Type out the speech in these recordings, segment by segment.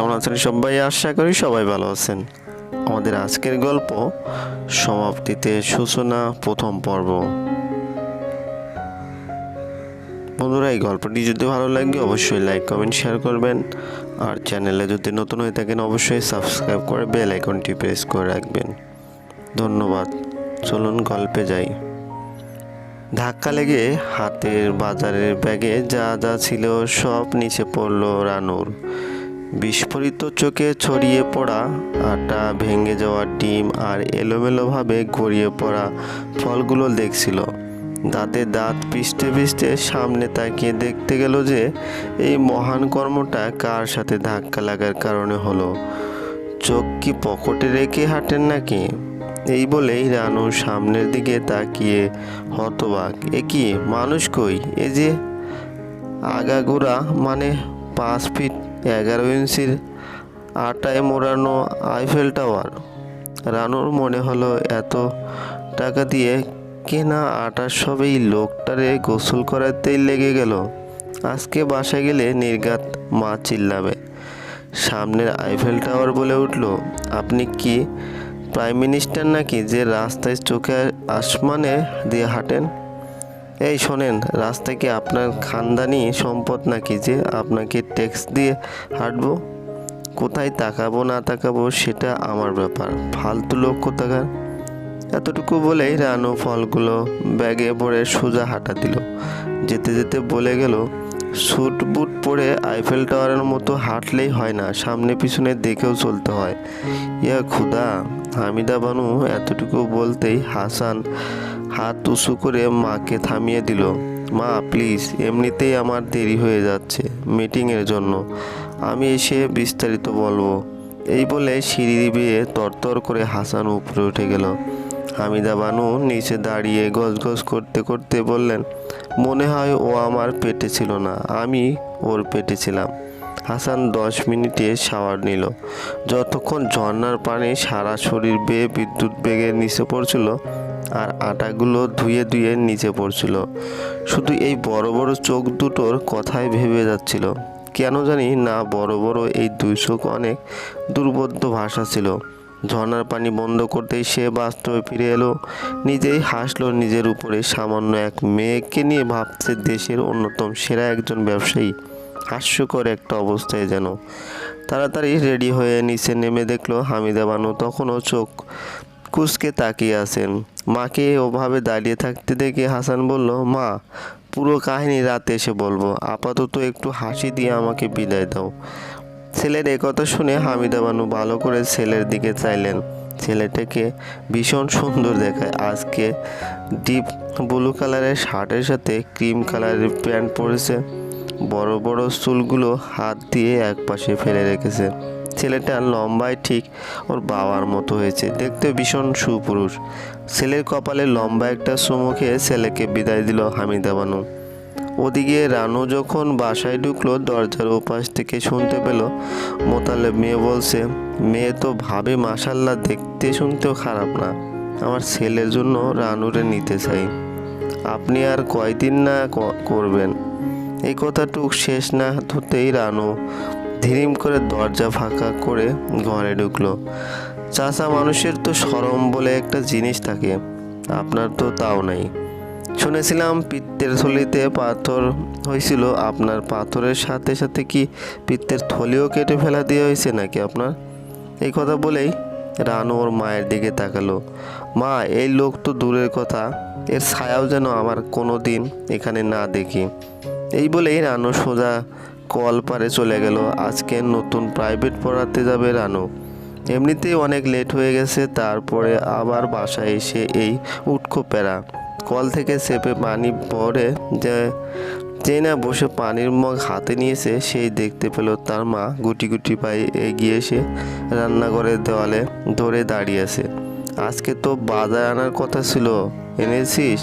কেমন আছেন সবাই? আশা করি সবাই ভালো আছেন। আমাদের আজকের গল্প সমাপ্তিতে সূচনা প্রথম পর্ব। বন্ধুরা, এই গল্পটি যদি ভালো লাগে অবশ্যই লাইক, কমেন্ট, শেয়ার করবেন। আর চ্যানেলে যদি নতুন হয়ে থাকেন অবশ্যই সাবস্ক্রাইব করে বেল আইকনটি প্রেস করে রাখবেন। ধন্যবাদ। চলুন গল্পে যাই। ধাক্কা লেগে হাতের বাজারের ব্যাগে যা যা ছিল সব নিচে পড়ল রানুর। বিস্ফোরিত চোখে ছড়িয়ে পড়া, আটা ভেঙে যাওয়া ডিম আর এলোমেলোভাবে গড়িয়ে পড়া ফলগুলো দেখছিল। দাঁতে দাঁত পিষ্টে পিষ্টে সামনে তাকিয়ে দেখতে গেল যে, এই মহান কর্মটা কার সাথে ধাক্কা লাগার কারণে হলো। চোখ কি পকেটে রেখে হাঁটেন নাকি? এই বলেই রানু সামনের দিকে তাকিয়ে হতবাক, এ কি, মানুষ কই? এ যে আগাগোড়া মানে পাঁচ ফিট এগারো ইঞ্চির আটায় মোড়ানো আইফেল টাওয়ার রানুর মনে হলো, এত টাকা দিয়ে কেনা আটার সবেই লোকটারে গোসল করাতেই লেগে গেল। আজকে বাসায় গেলে নির্গাত মা চিল্লাবে। সামনের আইফেল টাওয়ার বলে উঠল, আপনি কি প্রাইম মিনিস্টার নাকি যে রাস্তায় চোখে আসমানে দিয়ে হাঁটেন? এই শোনেন রাস্তায় কি আপনার খানদানি সম্পদ নাকি যে আপনাকে ট্যাক্স দিয়ে হাঁটবো? কোথায় তাকাবো, না তাকাবো, সেটা আমার ব্যাপার। ফালতু লোক কোথাকার? এতটুকু বলেই রানু ফলগুলো ব্যাগে ভরে সোজা হাঁটা দিল। যেতে যেতে বলে গেল, স্যুট বুট পরে আইফেল টাওয়ারের মতো হাঁটলেই হয় না, সামনে পিছনে দেখেও চলতে হয়। ইয়া খুদা, হামিদা বানু এতটুকু বলতেই হাসান উঁচু করে মাকে থামিয়ে দিল। মা, প্লিজ, এমনিতেই আমার দেরি হয়ে যাচ্ছে মিটিংয়ের জন্য। আমি এসে বিস্তারিত বলব। এই বলে সিঁড়ি বেয়ে তরতর করে হাসান উপরে উঠে গেল। হামিদা বানু নিচে দাঁড়িয়ে গজগজ করতে করতে বললেন, মনে হয় ও আমার পেটে ছিল না, আমি ওর পেটে ছিলাম। হাসান দশ মিনিটে শাওয়ার নিল। যতক্ষণ ঝর্নার পানি সারা শরীর বেয়ে বিদ্যুৎ বেগে নিচে পড়ছিল আর আটাগুলো ধুয়ে ধুয়ে নিচে পড়ছিল। শুধু এই বড় বড় চোখ দুটোর কথাই ভেবে যাচ্ছিল। কেন জানি না বড় বড় এই দুই চোখ অনেক দুর্বোধ্য ভাষা ছিল। ঝর্ণার পানি বন্ধ করতেই সে বাস্তবে ফিরে এলো, নিজেই হাসলো, নিজের উপরে সামান্য এক মেয়েকে নিয়ে ভাবছে দেশের অন্যতম সেরা একজন ব্যবসায়ী। হাস্যকর একটা অবস্থায় যেন। তাড়াতাড়ি রেডি হয়ে নিচে নেমে দেখল হামিদা বানু তখনও চোখ কুচকে তাকিয়ে আছেন। মাকে ওভাবে দাঁড়িয়ে থাকতে দেখে হাসান বলল, মা, পুরো কাহিনী রাতে এসে বলব। আপাতত একটু হাসি দিয়ে আমাকে বিদায় দাও। ছেলের একথা শুনে হামিদা বানু ভালো করে ছেলের দিকে চাইলেন। ছেলেটাকে ভীষণ সুন্দর দেখায়। আজকে ডিপ ব্লু কালারের শার্টের সাথে ক্রিম কালারের প্যান্ট পরেছে। বড় বড় চুলগুলো হাত দিয়ে এক পাশে ফেলে রেখেছে। ছেলেটা লম্বায় ঠিক ওর বাবার মতো হয়েছে। দেখতে ভীষণ সুপুরুষ। ছেলের কপালে লম্বা একটা চুমু খেয়ে ছেলেকে বিদায় দিল হামিদা বানু ওদিকে রানু যখন বাসায় ঢুকলো, দরজার ওপাশ থেকে শুনতে পেল, মোতালেব মেয়ে বলছে, মেয়ে তো ভাবে মাসাল্লাহ দেখতে শুনতেও খারাপ না। আমার ছেলের জন্য রানুরে নিতে চাই। আপনি আর কয়দিন না করবেন? এই কথাটুক শেষ না হতেই রানু ধীরিম করে দরজা ফাঁকা করে ঘরে ঢুকলো। চাচা মানুষের তো সরম বলে একটা জিনিস থাকে, আপনার তো তাও নাই। শুনেছিলাম পিত্তের থলিতে পাথর হয়েছিল, আপনার পাথরের সাথে সাথে কি পিত্তের থলিও কেটে ফেলা দিয়ে হয়েছে নাকি আপনার? এই কথা বলেই রানু ওর মায়ের দিকে তাকালো। মা, এই লোক তো দূরের কথা, এর ছায়াও যেন আমার কোনো দিন এখানে না দেখি। এই বলেই রানু সোজা কল পারে চলে গেল। আজকে নতুন প্রাইভেট পড়াতে যাবে রানু। এমনিতেই অনেক লেট হয়ে গেছে, তারপরে আবার বাসায় এসে এই উটকো প্যারা। কল থেকে চেপে পানি পরে যে যে না বসে পানির মগ হাতে নিয়েছে, সেই দেখতে পেল তার মা গুটি গুটি পায়ে এগিয়ে এসে রান্নাঘরের দেওয়ালে ধরে দাঁড়িয়ে আছে। আজকে তো বাজার আনার কথা ছিল, এনেছিস?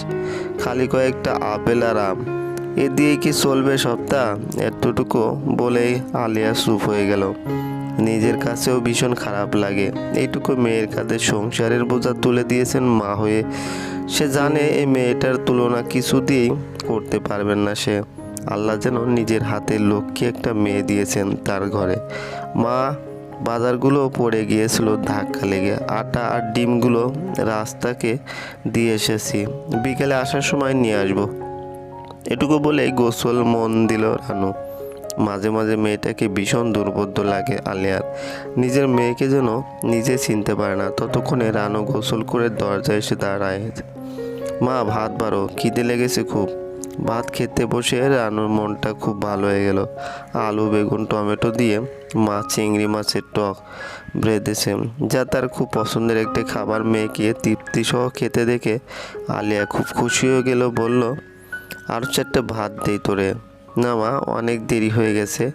খালি কয়েকটা আপেল আর আম। এ দিয়ে কি চলবে সপ্তাহ এতটুকু বলেই আলিয়া চুপ হয়ে গেল। নিজের কাছেও ভীষণ খারাপ লাগে। এইটুকু মেয়ের কাঁধে সংসারের বোঝা তুলে দিয়েছেন মা হয়ে। সে জানে এই মেয়েটার তুলনা কিছু দিয়েই করতে পারবেন না সে। আল্লাহ যেন নিজের হাতে লক্ষ্মী একটা মেয়ে দিয়েছেন তার ঘরে। মা, বাজারগুলো পড়ে গিয়েছিল ধাক্কা লেগে। আটা আর ডিমগুলো রাস্তাকে দিয়ে এসেছি। বিকেলে আসার সময় নিয়ে আসব। এটুকু বলে গোসল মন দিল রানু। মাঝে মাঝে মেয়েটাকে ভীষণ দুর্বোধ্য লাগে আলিয়ার। নিজের মেয়েকে যেন নিজে চিনতে পারে না, ততক্ষণে রানু গোসল করে দরজায় এসে দাঁড়ায়। মা, ভাত বারো খিদে লেগেছে খুব। ভাত খেতে বসে রানুর মনটা খুব ভালো হয়ে গেল। আলু, বেগুন, টমেটো দিয়ে মা চিংড়ি মাছের টক ব্রেদেছে যা তার খুব পছন্দের একটি খাবার। মেয়েকে তৃপ্তি সহ খেতে দেখে আলিয়া খুব খুশি হয়ে গেল, বলল আর চারটে ভাত দেই তোরে। না মা, অনেক দেরি হয়ে গেছে।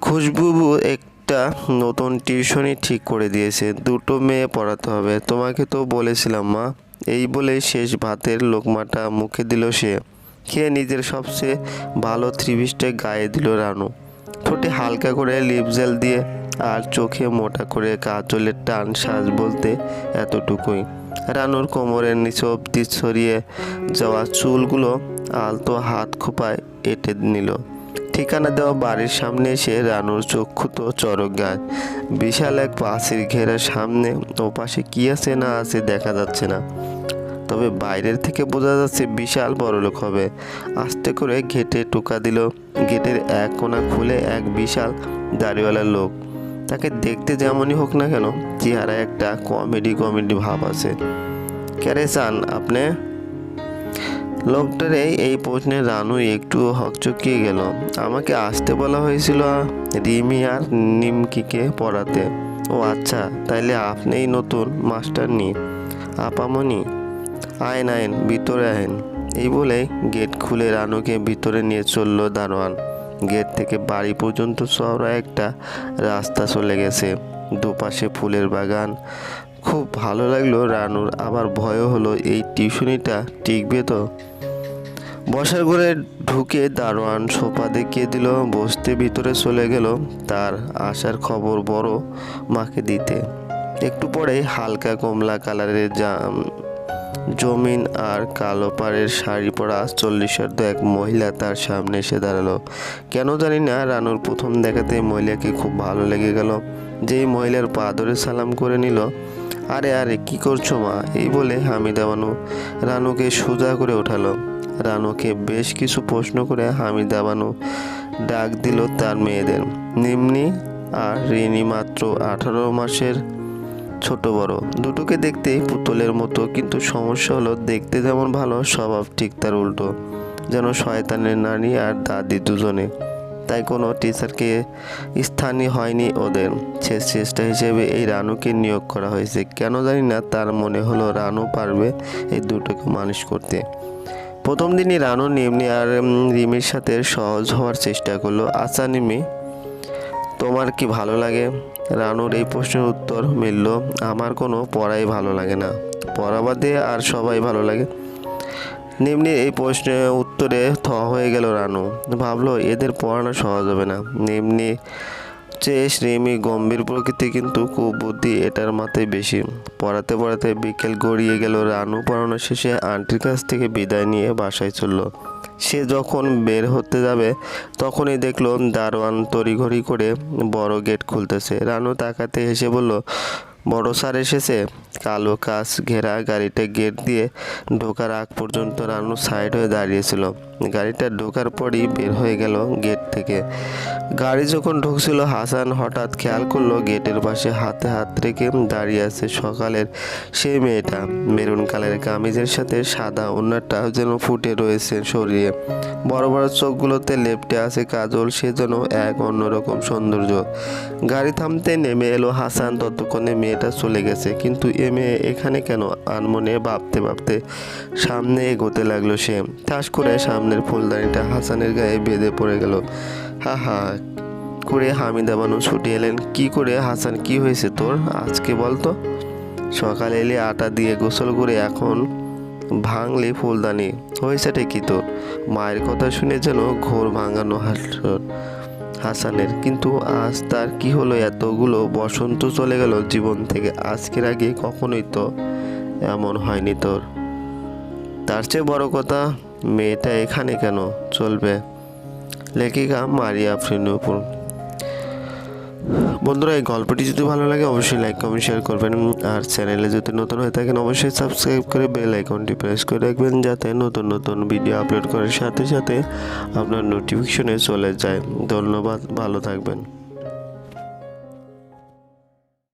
খুশবু একটা নতুন টিউশনই ঠিক করে দিয়েছে। দুটো মেয়ে পড়াতে হবে। তোমাকে তো বলেছিলাম মা, এই বলে শেষ ভাতের লোকমাটা মুখে দিল সে। খেয়ে নিজের সবচেয়ে ভালো ত্রিভিষ্টে গায়ে দিল রানু। ঠোঁটে হালকা করে লিপ জেল দিয়ে আর চোখে মোটা করে কাজলের টান সাজ বলতে এতটুকুই। রানুর কোমরের নিচে অব্দি ছড়িয়ে যাওয়া চুলগুলো আলতো হাত খোপায় এঁটে নিল। ঠিকানা দেওয়া বাড়ির সামনে এসে রানুর চক্ষু তো চরক গাছ বিশাল এক পাশের ঘেরার সামনে ও পাশে কি আছে না আছে দেখা যাচ্ছে না। তবে বাইরের থেকে বোঝা যাচ্ছে বিশাল বড়লোক হবে। আস্তে করে ঘেটে টোকা দিল। গেটের এক কোণা খুলে এক বিশাল দাড়িওয়ালা লোক তাকে দেখতে যেমনই হোক না কেন চেহারা একটা কমেডি কমেডি ভাব আছে। ক্যারে চান আপনি? লোকটার এই এই প্রশ্নে রানু একটু হকচকিয়ে গেল। আমাকে আসতে বলা হয়েছিল রিমি আর নিমকিকে পড়াতে। ও আচ্ছা তাইলে আপনিই নতুন মাস্টার নি। আপামনি? আইন আইন ভিতরে আইন এই বলে গেট খুলে রানুকে ভিতরে নিয়ে চলল দারোয়ান। গেট থেকে বাড়ি পর্যন্ত চওড়া একটা রাস্তা চলে গেছে। দুপাশে ফুলের বাগান। খুব ভালো লাগল রানুর, আবার ভয়ও হলো, এই টিউশনিটা টিকবে তো? বসার ঘরে ঢুকে দারোয়ান সোফা দেখিয়ে দিল, বসতে ভিতরে চলে গেল তার আসার খবর বড় মাকে দিতে। একটু পরে হালকা কমলা কালারের জাম জমিন আর কালো পাড়ের শাড়ি পরা চল্লিশার্ধ এক মহিলা তার সামনে এসে দাঁড়াল। কেন জানি না, রানুর প্রথম দেখাতে মহিলাকে খুব ভালো লেগে গেল। যেই মহিলার পা ধরে সালাম করে নিল, আরে আরে, কি করছ মা? এই বলে হামিদা বানু রানুকে সোজা করে ওঠালো। রানুকে বেশ কিছু প্রশ্ন করে হামিদা বানু ডাক দিল তার মেয়েদের। নিম্নি আর রিনি মাত্র আঠারো মাসের ছোট বড়। দুটোকে দেখতেই পুতুলের মতো, কিন্তু সমস্যা হলো দেখতে যেমন ভালো, স্বভাব ঠিক তার উল্টো। যেন শয়তানের নানি আর দাদি দুজনে। তাই কোনো টিচারকে স্থানীয় হয়নি ওদের। শেষ চেষ্টা হিসেবে এই রানুকে নিয়োগ করা হয়েছে। কেন জানি না, তার মনে হলো রানু পারবে এই দুটোকে মানুষ করতে। প্রথম দিনই রানু নিমনি আর রিমির সাথে সহজ হওয়ার চেষ্টা করল। আচ্ছা নিমি, তোমার কি ভালো লাগে? রানুর এই প্রশ্নের উত্তর মিলল, আমার কোনো পড়াই ভালো লাগে না। পড়া বাদে আর সবাই ভালো লাগে। নিম্নি এই প্রশ্নের উত্তরে থ হয়ে গেল রানু। ভাবলো, এদের পড়ানো সহজ হবে না। নিম্নি চেয়ে শ্রেমী গম্ভীর প্রকৃতি কিন্তু কুবুদ্ধি এটার মাথায় বেশি। পড়াতে পড়াতে বিকেল গড়িয়ে গেল, রানু পড়ানো শেষে আন্টির কাছ থেকে বিদায় নিয়ে বাসায় চলল। সে যখন বের হতে যাবে, তখনই দেখল দারোয়ান তড়িঘড়ি করে বড় গেট খুলতেছে। রানু তাকাতে হেসে বলল, বড় স্যার এসেছে? কালো কাজ ঘেরা গাড়িতে গেট দিয়ে ঢোকার আগ পর্যন্ত রানু সাইড হয়ে দাঁড়িয়েছিল গাড়িটা ঢোকার পরই বের হয়ে গেল গেট থেকে। গাড়ি যখন ঢুকছিল, হাসান হঠাৎ খেয়াল করল গেটের পাশে হাতে হাত রেখে দাঁড়িয়ে আছে সকালের সেই মেয়েটা। মেরুন কালারের কামিজের সাথে সাদা ওনারটা যেন ফুটে রয়েছে শরীরে। বড় বড় চোখগুলোতে লেপটে আছে কাজল, সে যেন এক অন্যরকম সৌন্দর্য। গাড়ি থামতে নেমে এলো হাসান, ততক্ষণে মেয়েটা চলে গেছে। কিন্তু এ মেয়ে এখানে কেন? আনমনে ভাবতে ভাবতে সামনে এগোতে লাগল সে। ঠাস করে সামনের ফুলদানিটা হাসানের গায়ে বেঁধে পড়ে গেল। হা হা, করে হামিদা বানু ছুটে এলেন। কি করে, হাসান, কি হয়েছে তোর? আজকে বলতো সকালে এলে আটা দিয়ে গোসল করে এখন ভাঙলি ফুলদানি। হয়েছেটা কি তোর? মায়ের কথা শুনে যেন ঘোর ভাঙানো হাসল হাসানের। কিন্তু আজ তার কি হলো? এতগুলো বসন্ত চলে গেল জীবন থেকে। আজকের আগে কখনোই তো এমন হয়নি তোর। তার চেয়ে বড় কথা মেয়েটা এখানে কেন চলবে? লেখিকা মারিয়া ফ্রিনুপুর বন্ধুরা, এই গল্পটি যদি ভালো লাগে, অবশ্যই লাইক কমেন্ট শেয়ার করবেন। আর চ্যানেলে যদি নতুন হয়ে থাকেন, অবশ্যই সাবস্ক্রাইব করে বেল আইকনটি প্রেস করে রাখবেন, যাতে নতুন নতুন ভিডিও আপলোড করার সাথে সাথে আপনার নোটিফিকেশনে চলে যায়। ধন্যবাদ, ভালো থাকবেন।